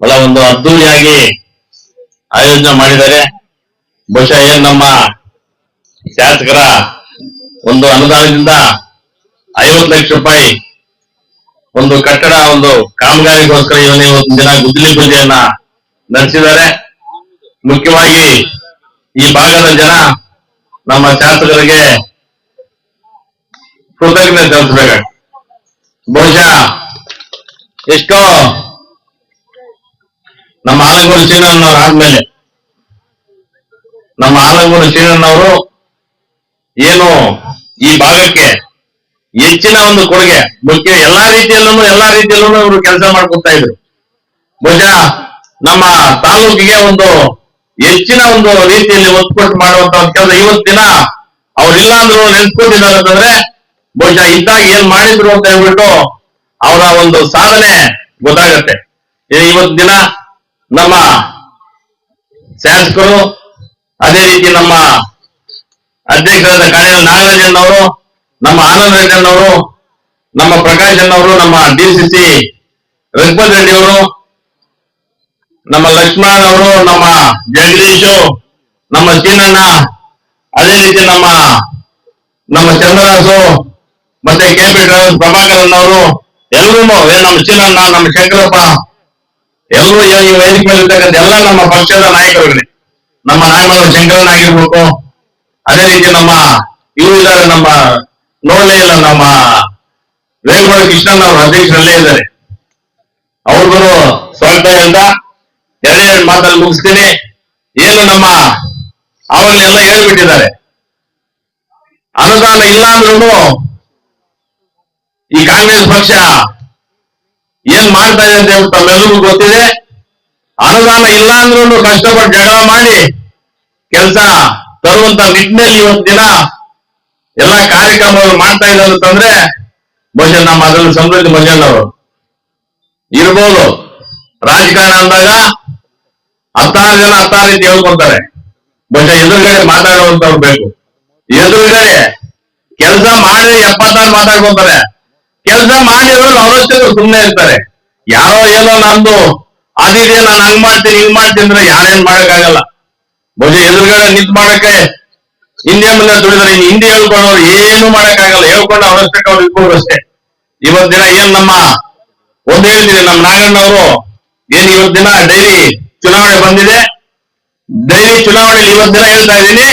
ಬಹಳ ಒಂದು ಅದ್ದೂರಿಯಾಗಿ ಆಯೋಜನೆ ಮಾಡಿದ್ದಾರೆ. ಬಹುಶಃ ಏನ್ ನಮ್ಮ ಶಾಸಕರ ಒಂದು ಅನುದಾನದಿಂದ ಐವತ್ತು ಲಕ್ಷ ರೂಪಾಯಿ ಒಂದು ಕಟ್ಟಡ, ಒಂದು ಕಾಮಗಾರಿಗೋಸ್ಕರ ಇವನು ಇವತ್ತು ದಿನ ಗುದ್ದಲಿ ಪೂಜೆಯನ್ನ ನಡೆಸಿದ್ದಾರೆ. ಮುಖ್ಯವಾಗಿ ಈ ಭಾಗದ ಜನ ನಮ್ಮ ಶಾಸಕರಿಗೆ ಕೃತಜ್ಞತೆ ಸಲ್ಲಿಸಬೇಕು ಬಹುಶಃ ಎಷ್ಟೋ ಆಲಂಗೂರು ಶ್ರೀನನ್ನವರು ಆದ್ಮೇಲೆ. ನಮ್ಮ ಆಲಂಗೂರು ಶ್ರೀನನ್ನವರು ಏನು ಈ ಭಾಗಕ್ಕೆ ಹೆಚ್ಚಿನ ಒಂದು ಕೊಡುಗೆ, ಮುಖ್ಯ ಎಲ್ಲಾ ರೀತಿಯಲ್ಲೂ ಎಲ್ಲಾ ರೀತಿಯಲ್ಲೂ ಇವರು ಕೆಲಸ ಮಾಡ್ಕೊತಾ ಇದ್ರು. ಬಹುಶಃ ನಮ್ಮ ತಾಲೂಕಿಗೆ ಒಂದು ಹೆಚ್ಚಿನ ಒಂದು ರೀತಿಯಲ್ಲಿ ಒತ್ತು ಕೊಟ್ಟು ಮಾಡುವಂತ ಒಂದು ಕೆಲಸ. ಇವತ್ತಿನ ಅವ್ರಿಲ್ಲ ಅಂದ್ರು ನೆನ್ಸ್ಕೊತಿದ್ದಾರೆ ಅಂತಂದ್ರೆ, ಬಹುಶಃ ಇದ್ದಾಗ ಏನ್ ಮಾಡಿದ್ರು ಅಂತ ಹೇಳ್ಬಿಟ್ಟು ಅವರ ಒಂದು ಸಾಧನೆ ಗೊತ್ತಾಗತ್ತೆ. ಏ- ಇವತ್ತು ದಿನ ನಮ್ಮ ಶಾಸಕರು, ಅದೇ ರೀತಿ ನಮ್ಮ ಅಧ್ಯಕ್ಷರಾದ ಕಾಳಿನ ನಾಗರಾಜನ್ ಅವರು ನಮ್ಮ ಆನಂದ್ ರೆಡ್ಡನ್ ಅವರು ನಮ್ಮ ಪ್ರಕಾಶ್ ಅವರು ನಮ್ಮ ಡಿಸಿಸಿ ರಘುಪತ್ ರೆಡ್ಡಿ ಅವರು, ನಮ್ಮ ಲಕ್ಷ್ಮಣ್ ಅವರು, ನಮ್ಮ ಜಗದೀಶು, ನಮ್ಮ ಚೀನಣ್ಣ, ಅದೇ ರೀತಿ ನಮ್ಮ ನಮ್ಮ ಚಂದ್ರದಾಸು, ಮತ್ತೆ ಕೆ ಪಿ ಪ್ರಭಾಕರನ್ ಅವರು ಎಲ್ಲರೂ ನಮ್ಮ ಚೀನಣ್ಣ, ನಮ್ಮ ಶಂಕರಪ್ಪ ಎಲ್ಲರೂ ಈ ವೇದಿಕೆ ಮೇಲೆ ಇರ್ತಕ್ಕಂಥ ಎಲ್ಲ ನಮ್ಮ ಪಕ್ಷದ ನಾಯಕರುಗಳೇ, ನಮ್ಮ ನಾಯಕರು ಶಂಕರನ್ ಆಗಿರ್ಬೇಕು ಅದೇ ರೀತಿ ನಮ್ಮ ಇವರು ಇದ್ದಾರೆ, ನಮ್ಮ ನೋಡಲೇ ಇಲ್ಲ ನಮ್ಮ ವೇಗವಾಡ ಕೃಷ್ಣನ್ ಅವರು ಅಧ್ಯಕ್ಷರಲ್ಲೇ ಇದ್ದಾರೆ. ಅವ್ರಿಗೂ ಸ್ವಾಗತ ಹೇಳ್ತಾ ಎರಡೇ ಎರಡು ಮಾತಲ್ಲಿ ಮುಗಿಸ್ತೀನಿ. ಏನು ನಮ್ಮ ಎಲ್ಲ ಹೇಳ್ಬಿಟ್ಟಿದ್ದಾರೆ. ಅನುದಾನ ಇಲ್ಲ ಅಂದ್ರೂ ಈ ಕಾಂಗ್ರೆಸ್ ಪಕ್ಷ ಏನ್ ಮಾಡ್ತಾ ಇದೆ ಅಂತ ಹೇಳ್ಬಿಟ್ಟು ತಮ್ಮೆಲ್ಲರಿಗೂ ಗೊತ್ತಿದೆ. ಅನುದಾನ ಇಲ್ಲ ಅಂದ್ರೂ ಕಷ್ಟಪಟ್ಟು ಜಗಳ ಮಾಡಿ ಕೆಲಸ ತರುವಂತ ನಿಟ್ಟಿನಲ್ಲಿ ಇವತ್ತು ದಿನ ಎಲ್ಲಾ ಕಾರ್ಯಕ್ರಮಗಳು ಮಾಡ್ತಾ ಇದ್ದಾರೆ ಅಂತಂದ್ರೆ ಬಹುಶಃ ನಮ್ಮ ಅದರಲ್ಲಿ ಸಮೃದ್ಧಿ ಮಂಜಣ್ಣವರು ಇರ್ಬೋದು. ರಾಜಕಾರಣ ಅಂದಾಗ ಹತ್ತಾರು ಜನ ಹತ್ತಾರು ರೀತಿ ಹೇಳ್ಕೊಂತಾರೆ ಬಹುಶಃ ಎದುರುಗಡೆ ಮಾತಾಡುವಂತವ್ರು ಬೇಕು. ಎದುರುಗಡೆ ಕೆಲಸ ಮಾಡಿ ಎಪ್ಪತ್ತಾರು ಮಾತಾಡ್ಕೊಂತಾರೆ. ಕೆಲಸ ಮಾಡಿದ್ರು ಅವರಷ್ಟೇ ಸುಮ್ಮನೆ ಇರ್ತಾರೆ. ಯಾರೋ ಏನೋ ನಂದು ಅದಿದೆ ನಾನು ಹಂಗ್ ಮಾಡ್ತೀನಿ, ಹಿಂಗ್ ಮಾಡ್ತೀನಿ ಅಂದ್ರೆ ಯಾರೇನ್ ಮಾಡಕ್ಕಾಗಲ್ಲ. ಬಹುಶಃ ಎದುರುಗಡೆ ನಿಂತ್ ಮಾಡಕ್ಕೆ ಹಿಂದೆ ಮುಂದೆ ದುಡಿದ್ರೆ ಹಿಂದೆ ಹೇಳ್ಕೊಂಡವ್ರು ಏನು ಮಾಡಕ್ಕಾಗಲ್ಲ. ಹೇಳ್ಕೊಂಡು ಅವರಷ್ಟಕ್ಕೆ ಅವ್ರು ಇಟ್ಕೊಂಡು ಅಷ್ಟೇ. ಇವತ್ ದಿನ ಏನ್ ನಮ್ಮ, ಒಂದು ಹೇಳ್ತೀನಿ ನಮ್ಮ ನಾಗಣ್ಣವರು ಏನ್ ಇವತ್ ದಿನ ಡೈಲಿ ಚುನಾವಣೆ ಬಂದಿದೆ. ಡೈಲಿ ಚುನಾವಣೆಯಲ್ಲಿ ಇವತ್ ದಿನ ಹೇಳ್ತಾ ಇದ್ದೀನಿ.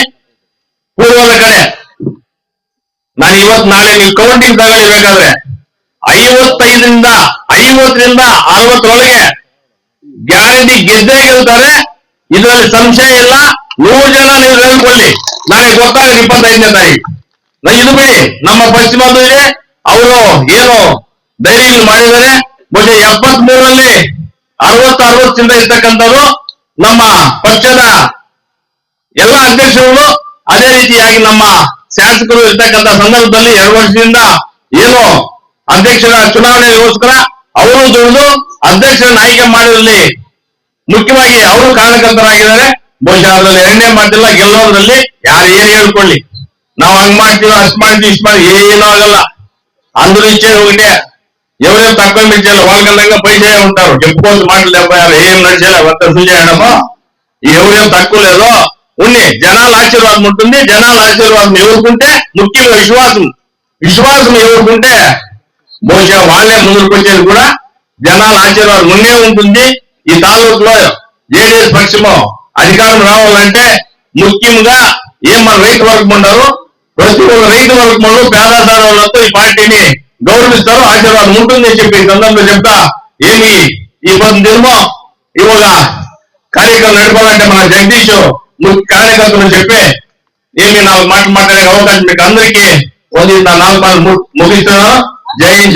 ಪೂರ್ವದ ಕಡೆ ನಾನು ಇವತ್ ನಾಳೆ ನೀವು ಕೌಂಟಿಂಗ್ ತಗೊಳ್ಬೇಕಾದ್ರೆ ಐವತ್ತೈದರಿಂದ, ಐವತ್ತರಿಂದ ಅರವತ್ತರೊಳಗೆ ಗ್ಯಾರಂಟಿ ಗೆದ್ದೇ ಗೆಲ್ತಾರೆ. ಇದರಲ್ಲಿ ಸಂಶಯ ಇಲ್ಲ. ನೂರು ಜನ ನೀವು ಹೇಳ್ಕೊಳ್ಳಿ. ನನಗೆ ಗೊತ್ತಾಗ ಇಪ್ಪತ್ತೈದನೇ ತಾರೀಕು. ಇದು ಬಿಡಿ, ನಮ್ಮ ಪಶ್ಚಿಮದ್ದು ಇದೆ ಅವರು ಏನು ಡೈರಿ ಮಾಡಿದ್ದಾರೆ. ಬಹುಶಃ ಎಪ್ಪತ್ ಮೂರರಲ್ಲಿ ಅರವತ್ತ ಅರವತ್ತಿಂದ ಇರ್ತಕ್ಕಂಥವ್ರು ನಮ್ಮ ಪಕ್ಷದ ಎಲ್ಲ ಅಧ್ಯಕ್ಷರುಗಳು ಅದೇ ರೀತಿಯಾಗಿ ನಮ್ಮ ಶಾಸಕರು ಇರ್ತಕ್ಕಂಥ ಸಂದರ್ಭದಲ್ಲಿ ಎರಡು ವರ್ಷದಿಂದ ಏನು ಅಧ್ಯಕ್ಷರ ಚುನಾವಣೆಗೋಸ್ಕರ ಅವರು ದುಡಿದು ಅಧ್ಯಕ್ಷರನ್ನ ಆಯ್ಕೆ ಮಾಡಿರಲ್ಲಿ ಮುಖ್ಯವಾಗಿ ಅವರು ಕಾರಣಕರ್ತರಾಗಿದ್ದಾರೆ ಬಹುಶಃ ಅದರಲ್ಲಿ ಎರಡನೇ ಮಾತಿಲ್ಲ ಗೆಲ್ಲೋದ್ರಲ್ಲಿ ಯಾರು ಏನ್ ಹೇಳ್ಕೊಳ್ಳಿ ನಾವು ಹಂಗ್ ಮಾಡ್ತೀವಿ ಅಷ್ಟ್ ಮಾಡ್ತೀವಿ ಇಷ್ಟ್ ಮಾಡ್ತೀವಿ ಏನೂ ಆಗಲ್ಲ ಅಂದ್ರು ಇಚ್ಛೆ ಹೋಗಿದೆ ఎవరేం తక్కువ మించాలి వాళ్ళకన్నా పై చేయ ఉంటారు చెప్పుకోవచ్చు మాటలు దెబ్బ ఏం నడిచేలా ఒక్క సూచన ఎవరేం తక్కువ లేదో ఉన్ని జనాల ఆశీర్వాదం ఉంటుంది జనాల ఆశీర్వాదం ఎవరుకుంటే ముఖ్యంగా విశ్వాసం విశ్వాసం ఎవరుకుంటే బహుశా వాళ్ళే ముందుకొచ్చేది కూడా జనాల ఆశీర్వాదం ఉండే ఉంటుంది. ఈ తాలూకులో జేడీఎస్ పక్షము అధికారం రావాలంటే ముఖ్యంగా ఏం మన రైతు వర్గం ఉండరు? ప్రతి ఒక్క రైతు వర్గంలో పేదాధారాలతో ఈ పార్టీని గౌరవిస్తారు ఆశీర్వాదం ఉంటుంది అని చెప్పి సందర్భంలో చెప్తా. ఏమి? ఈ పొద్దుమో ఇవాళ కార్యక్రమం నడపాలంటే మన జగదీష్ ముఖ్య కార్యకర్తలు చెప్పే ఏమి నాలుగు మాట్లాడే అవకాశం మీకు అందరికీ నాలుగు ముగిస్తున్నాను. E aí, gente?